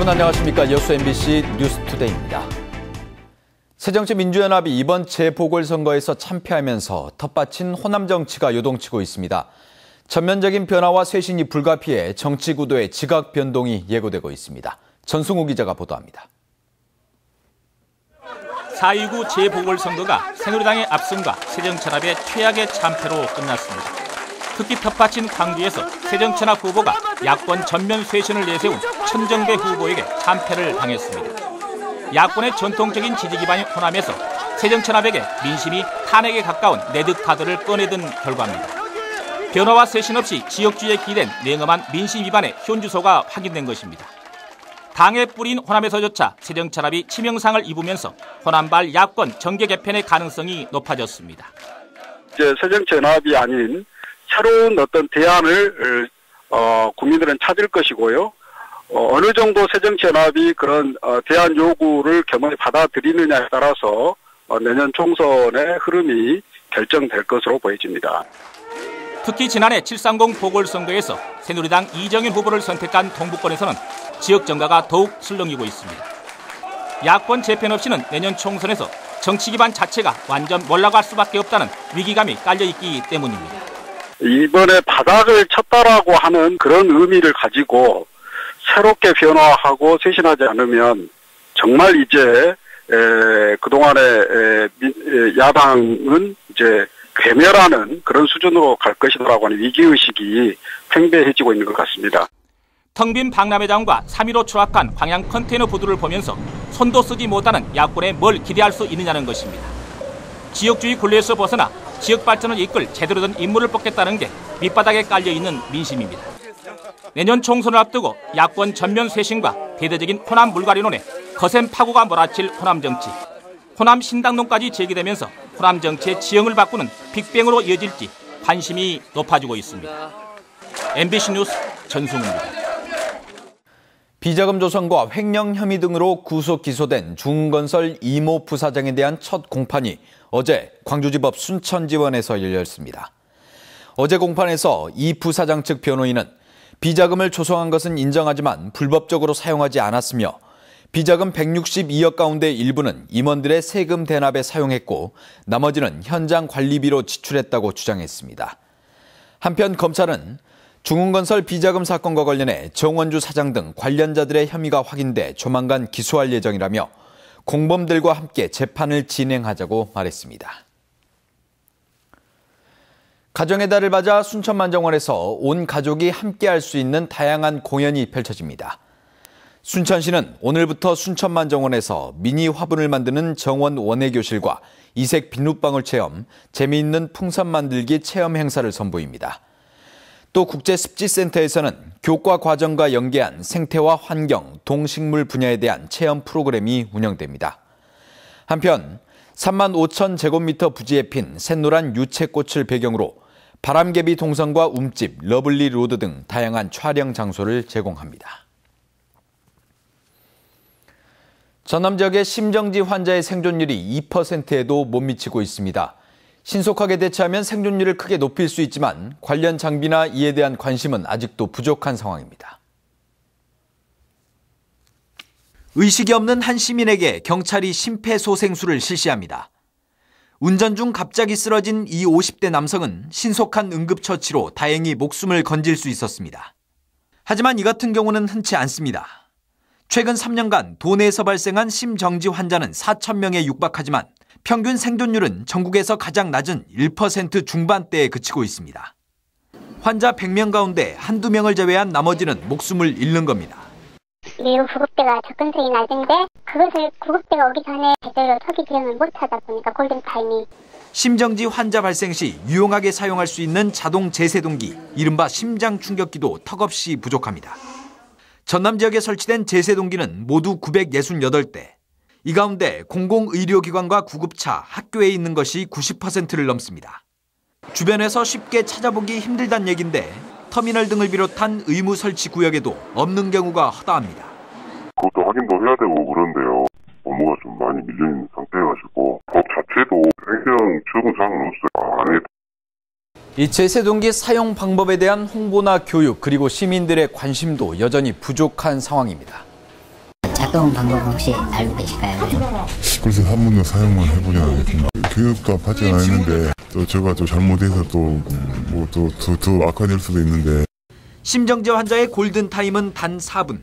여러분 안녕하십니까. 여수 MBC 뉴스투데이입니다. 새정치민주연합이 이번 재보궐선거에서 참패하면서 텃밭인 호남 정치가 요동치고 있습니다. 전면적인 변화와 쇄신이 불가피해 정치 구도의 지각 변동이 예고되고 있습니다. 전승우 기자가 보도합니다. 4.29 재보궐선거가 새누리당의 압승과 새정천합의 최악의 참패로 끝났습니다. 특히 텃밭인 광주에서 새정천합 후보가 야권 전면 쇄신을 내세운 천정배 후보에게 참패를 당했습니다. 야권의 전통적인 지지 기반인 호남에서 새정천합에게 민심이 탄핵에 가까운 레드카드를 꺼내든 결과입니다. 변화와 쇄신 없이 지역주의에 기댄 냉엄한 민심 위반의 현주소가 확인된 것입니다. 당의 뿌린 호남에서조차 새정천합이 치명상을 입으면서 호남발 야권 정계 개편의 가능성이 높아졌습니다. 이제 새정천합이 아닌 새로운 어떤 대안을 어, 국민들은 찾을 것이고요. 어, 느 정도 새정치연합이 그런 어, 대안 요구를 겸허히 받아들이느냐에 따라서 어, 내년 총선의 흐름이 결정될 것으로 보여집니다. 특히 지난해 730 보궐선거에서 새누리당 이정현 후보를 선택한 동북권에서는 지역 정가가 더욱 술렁이고 있습니다. 야권 재편 없이는 내년 총선에서 정치 기반 자체가 완전 몰락할 수밖에 없다는 위기감이 깔려 있기 때문입니다. 이번에 바닥을 쳤다라고 하는 그런 의미를 가지고 새롭게 변화하고 쇄신하지 않으면 정말 이제 에, 그동안의 에, 에, 야당은 이제 괴멸하는 그런 수준으로 갈 것이라고 하는 위기의식이 팽배해지고 있는 것 같습니다. 텅빈 박람회장과 3.15 추락한 광양 컨테이너 부두를 보면서 손도 쓰지 못하는 야권에 뭘 기대할 수 있느냐는 것입니다. 지역주의 굴레에서 벗어나 지역 발전을 이끌 제대로 된 인물을 뽑겠다는 게 밑바닥에 깔려 있는 민심입니다. 내년 총선을 앞두고 야권 전면 쇄신과 대대적인 호남 물갈이론에 거센 파고가 몰아칠 호남 정치. 호남 신당론까지 제기되면서 호남 정치의 지형을 바꾸는 빅뱅으로 이어질지 관심이 높아지고 있습니다. MBC 뉴스 전승우입니다. 비자금 조성과 횡령 혐의 등으로 구속 기소된 중건설 이모 부사장에 대한 첫 공판이 어제 광주지법 순천지원에서 열렸습니다. 어제 공판에서 이 부사장 측 변호인은 비자금을 조성한 것은 인정하지만 불법적으로 사용하지 않았으며 비자금 162억 가운데 일부는 임원들의 세금 대납에 사용했고 나머지는 현장 관리비로 지출했다고 주장했습니다. 한편 검찰은 중흥건설 비자금 사건과 관련해 정원주 사장 등 관련자들의 혐의가 확인돼 조만간 기소할 예정이라며 공범들과 함께 재판을 진행하자고 말했습니다. 가정의 달을 맞아 순천만정원에서 온 가족이 함께 할 수 있는 다양한 공연이 펼쳐집니다. 순천시는 오늘부터 순천만정원에서 미니 화분을 만드는 정원 원예교실과 이색 비눗방울 체험, 재미있는 풍선 만들기 체험 행사를 선보입니다. 또 국제습지센터에서는 교과 과정과 연계한 생태와 환경, 동식물 분야에 대한 체험 프로그램이 운영됩니다. 한편 3만 5천 제곱미터 부지에 핀 샛노란 유채꽃을 배경으로 바람개비 동선과 움집, 러블리 로드 등 다양한 촬영 장소를 제공합니다. 전남 지역의 심정지 환자의 생존율이 2%에도 못 미치고 있습니다. 신속하게 대처하면 생존율을 크게 높일 수 있지만 관련 장비나 이에 대한 관심은 아직도 부족한 상황입니다. 의식이 없는 한 시민에게 경찰이 심폐소생술을 실시합니다. 운전 중 갑자기 쓰러진 이 50대 남성은 신속한 응급처치로 다행히 목숨을 건질 수 있었습니다. 하지만 이 같은 경우는 흔치 않습니다. 최근 3년간 도내에서 발생한 심정지 환자는 4천 명에 육박하지만 평균 생존율은 전국에서 가장 낮은 1% 중반대에 그치고 있습니다. 환자 100명 가운데 한두 명을 제외한 나머지는 목숨을 잃는 겁니다. 매우 구급대가 접근성이 낮은데 그것을 구급대가 오기 전에 제대로 초기 대응을 못하다 보니까 골든타임이 심정지 환자 발생 시 유용하게 사용할 수 있는 자동 제세동기, 이른바 심장 충격기도 턱없이 부족합니다. 전남 지역에 설치된 제세동기는 모두 968대, 이 가운데 공공의료기관과 구급차, 학교에 있는 것이 90%를 넘습니다. 주변에서 쉽게 찾아보기 힘들단 얘긴데 터미널 등을 비롯한 의무 설치 구역에도 없는 경우가 허다합니다. 그것도 확인도 해야 되고 그런데요. 업무가 좀 많이 밀려있는 상태여가지고 법 자체도 행정 사항은 없어요. 안에 이 제세동기 사용 방법에 대한 홍보나 교육 그리고 시민들의 관심도 여전히 부족한 상황입니다. 가까운 방법 혹시 알고 계실까요? 글쎄 한 번도 사용만 해보지 않았습니다. 교육도 받지 않았는데 또 제가 또 잘못해서 또 뭐또더더 악화될 수도 있는데 심정지 환자의 골든 타임은 단 4분.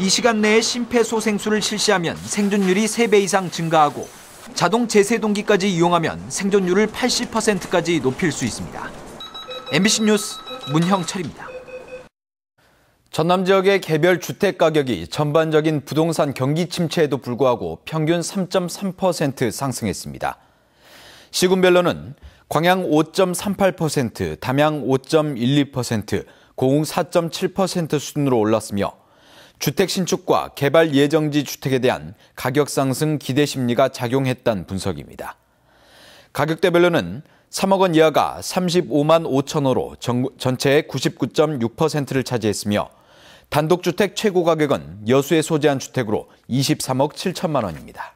이 시간 내에 심폐소생술을 실시하면 생존율이 3배 이상 증가하고 자동 제세동기까지 이용하면 생존율을 80%까지 높일 수 있습니다. MBC 뉴스 문형철입니다. 전남 지역의 개별 주택 가격이 전반적인 부동산 경기 침체에도 불구하고 평균 3.3% 상승했습니다. 시군별로는 광양 5.38%, 담양 5.12%, 고흥 4.7% 수준으로 올랐으며 주택 신축과 개발 예정지 주택에 대한 가격 상승 기대 심리가 작용했다는 분석입니다. 가격대별로는 3억 원 이하가 35만 5천 호로 전체의 99.6%를 차지했으며 단독주택 최고 가격은 여수에 소재한 주택으로 23억 7천만 원입니다.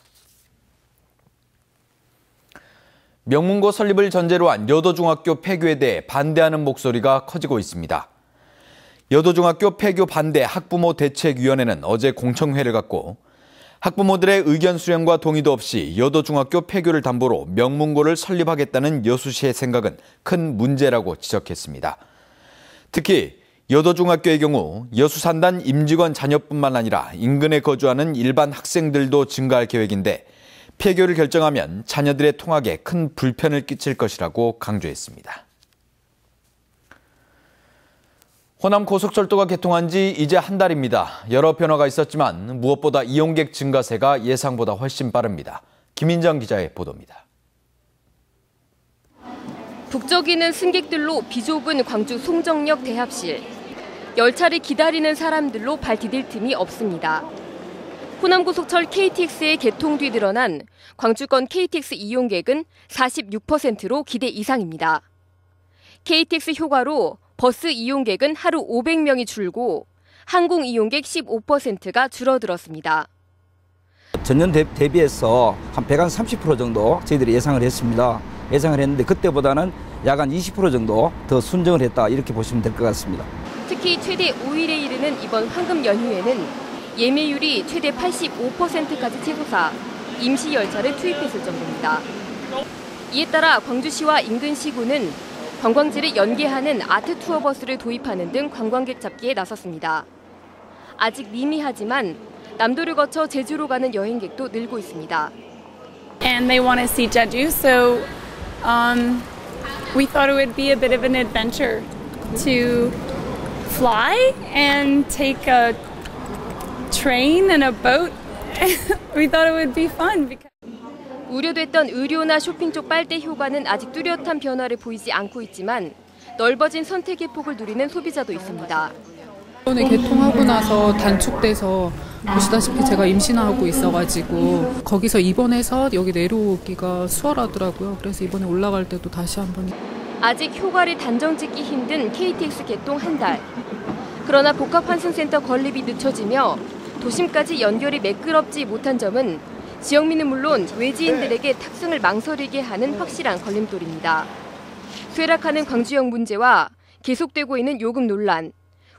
명문고 설립을 전제로 한 여도중학교 폐교에 대해 반대하는 목소리가 커지고 있습니다. 여도중학교 폐교 반대 학부모 대책위원회는 어제 공청회를 갖고 학부모들의 의견 수렴과 동의도 없이 여도중학교 폐교를 담보로 명문고를 설립하겠다는 여수시의 생각은 큰 문제라고 지적했습니다. 특히 여도중학교의 경우 여수산단 임직원 자녀뿐만 아니라 인근에 거주하는 일반 학생들도 증가할 계획인데 폐교를 결정하면 자녀들의 통학에 큰 불편을 끼칠 것이라고 강조했습니다. 호남 고속철도가 개통한 지 이제 한 달입니다. 여러 변화가 있었지만 무엇보다 이용객 증가세가 예상보다 훨씬 빠릅니다. 김인정 기자의 보도입니다. 북적이는 승객들로 비좁은 광주 송정역 대합실. 열차를 기다리는 사람들로 발 디딜 틈이 없습니다. 호남고속철 KTX의 개통 뒤 늘어난 광주권 KTX 이용객은 46%로 기대 이상입니다. KTX 효과로 버스 이용객은 하루 500명이 줄고 항공 이용객 15%가 줄어들었습니다. 전년 대비해서 한 130% 정도 저희들이 예상을 했습니다. 예상을 했는데 그때보다는 약 한 20% 정도 더 순정을 했다 이렇게 보시면 될 것 같습니다. 특히 최대 5일에 이르는 이번 황금 연휴에는 예매율이 최대 85%까지 치솟아 임시 열차를 투입했을 정도입니다. 이에 따라 광주시와 인근 시군은 관광지를 연계하는 아트 투어 버스를 도입하는 등 관광객 잡기에 나섰습니다. 아직 미미하지만 남도를 거쳐 제주로 가는 여행객도 늘고 있습니다. And they want to see Jeju, so um, we thought it would be a bit of an adventure to fly and take a train and a boat. we thought it would be fun because. 우려됐던 의료나 쇼핑 쪽 빨대 효과는 아직 뚜렷한 변화를 보이지 않고 있지만 넓어진 선택의 폭을 누리는 소비자도 있습니다. 이번에 개통하고 나서 단축돼서 보시다시피 제가 임신하고 있어가지고 거기서 입원해서 여기 내려오기가 수월하더라고요. 그래서 이번에 올라갈 때도 다시 한번. 아직 효과를 단정 짓기 힘든 KTX 개통 한 달. 그러나 복합환승센터 건립이 늦춰지며 도심까지 연결이 매끄럽지 못한 점은 지역민은 물론 외지인들에게 탑승을 망설이게 하는 확실한 걸림돌입니다. 쇠락하는 광주역 문제와 계속되고 있는 요금 논란,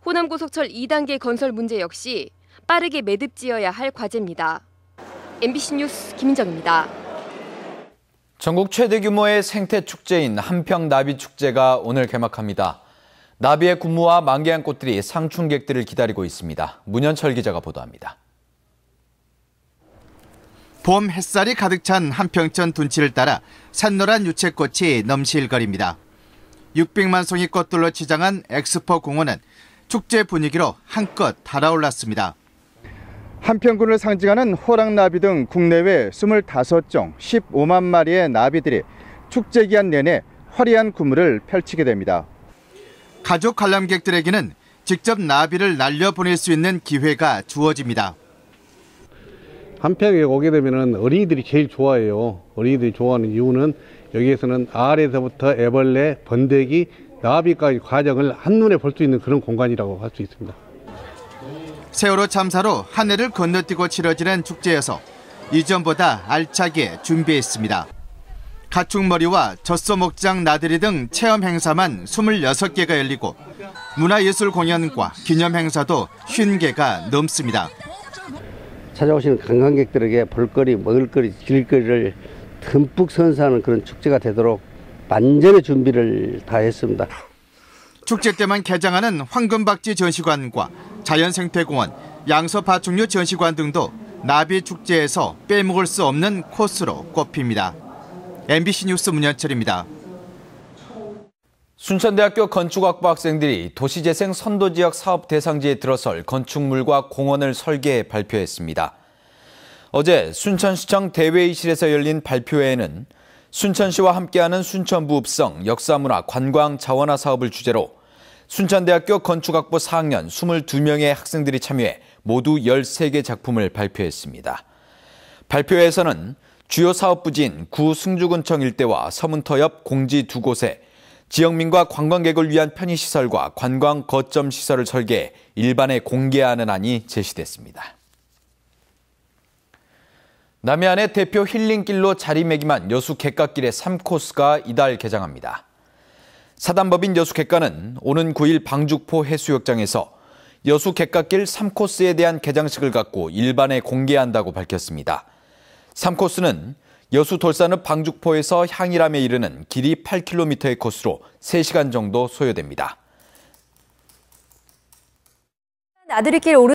호남고속철 2단계 건설 문제 역시 빠르게 매듭지어야 할 과제입니다. MBC 뉴스 김인정입니다. 전국 최대 규모의 생태 축제인 한평 나비 축제가 오늘 개막합니다. 나비의 군무와 만개한 꽃들이 상춘객들을 기다리고 있습니다. 문현철 기자가 보도합니다. 봄 햇살이 가득 찬 한평천 둔치를 따라 산노란 유채꽃이 넘실거립니다. 600만 송이 꽃들로 치장한 엑스포 공원은 축제 분위기로 한껏 달아올랐습니다. 한평군을 상징하는 호랑나비 등 국내외 25종 15만 마리의 나비들이 축제 기한 내내 화려한 구물을 펼치게 됩니다. 가족 관람객들에게는 직접 나비를 날려보낼 수 있는 기회가 주어집니다. 한평에 오게 되면 어린이들이 제일 좋아해요. 어린이들이 좋아하는 이유는 여기에서는 알에서부터 애벌레, 번데기, 나비까지 과정을 한눈에 볼 수 있는 그런 공간이라고 할 수 있습니다. 세월호 참사로 한 해를 건너뛰고 치러지는 축제여서 이전보다 알차게 준비했습니다. 가축머리와 젖소목장 나들이 등 체험 행사만 26개가 열리고 문화예술 공연과 기념 행사도 50개가 넘습니다. 찾아오시는 관광객들에게 볼거리, 먹을거리, 즐길거리를 듬뿍 선사하는 그런 축제가 되도록 만전의 준비를 다 했습니다. 축제 때만 개장하는 황금박쥐 전시관과 자연생태공원, 양서파충류 전시관 등도 나비 축제에서 빼먹을 수 없는 코스로 꼽힙니다. MBC 뉴스 문현철입니다. 순천대학교 건축학부 학생들이 도시재생 선도지역 사업 대상지에 들어설 건축물과 공원을 설계해 발표했습니다. 어제 순천시청 대회의실에서 열린 발표회에는 순천시와 함께하는 순천부읍성 역사문화 관광 자원화 사업을 주제로 순천대학교 건축학부 4학년 22명의 학생들이 참여해 모두 13개 작품을 발표했습니다. 발표회에서는 주요 사업 부지인 구 승주군청 일대와 서문터 옆 공지 두 곳에 지역민과 관광객을 위한 편의시설과 관광 거점 시설을 설계해 일반에 공개하는 안이 제시됐습니다. 남해안의 대표 힐링길로 자리매김한 여수 객가길의 3코스가 이달 개장합니다. 사단법인 여수 객가는 오는 9일 방죽포 해수욕장에서 여수 객가길 3코스에 대한 개장식을 갖고 일반에 공개한다고 밝혔습니다. 3코스는 여수 돌산읍 방죽포에서 향일암에 이르는 길이 8km의 코스로 3시간 정도 소요됩니다. 나들이길 오르